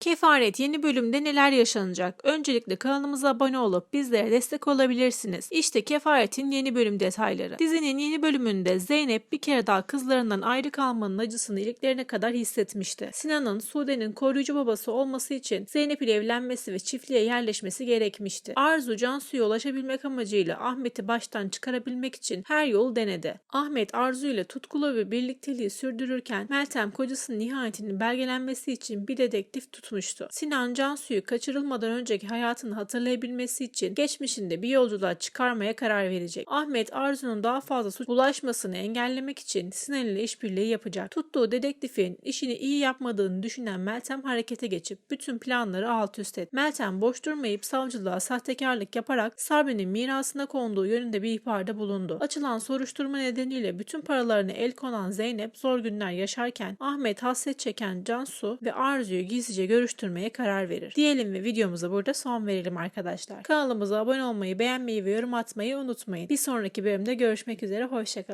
Kefaret yeni bölümde neler yaşanacak? Öncelikle kanalımıza abone olup bizlere destek olabilirsiniz. İşte Kefaret'in yeni bölüm detayları. Dizinin yeni bölümünde Zeynep bir kere daha kızlarından ayrı kalmanın acısını iliklerine kadar hissetmişti. Sinan'ın Sude'nin koruyucu babası olması için Zeynep ile evlenmesi ve çiftliğe yerleşmesi gerekmişti. Arzu Cansu'ya ulaşabilmek amacıyla Ahmet'i baştan çıkarabilmek için her yolu denedi. Ahmet Arzu ile tutkulu ve birlikteliği sürdürürken Meltem kocasının nihayetinin belgelenmesi için bir dedektif tutmuştu. Sinan Cansu'yu kaçırılmadan önceki hayatını hatırlayabilmesi için geçmişinde bir yolculuğa çıkarmaya karar verecek. Ahmet Arzu'nun daha fazla suç bulaşmasını engellemek için Sinan ile işbirliği yapacak. Tuttuğu dedektifin işini iyi yapmadığını düşünen Meltem harekete geçip bütün planları alt üst etti. Meltem boş durmayıp savcılığa sahtekarlık yaparak Sabri'nin mirasına konduğu yönünde bir ihbarda bulundu. Açılan soruşturma nedeniyle bütün paralarını el konan Zeynep zor günler yaşarken Ahmet hasret çeken Cansu ve Arzu'yu gizlice görüştürmeye karar verir. Diyelim ve videomuza burada son verelim arkadaşlar. Kanalımıza abone olmayı, beğenmeyi ve yorum atmayı unutmayın. Bir sonraki bölümde görüşmek üzere, hoşçakalın.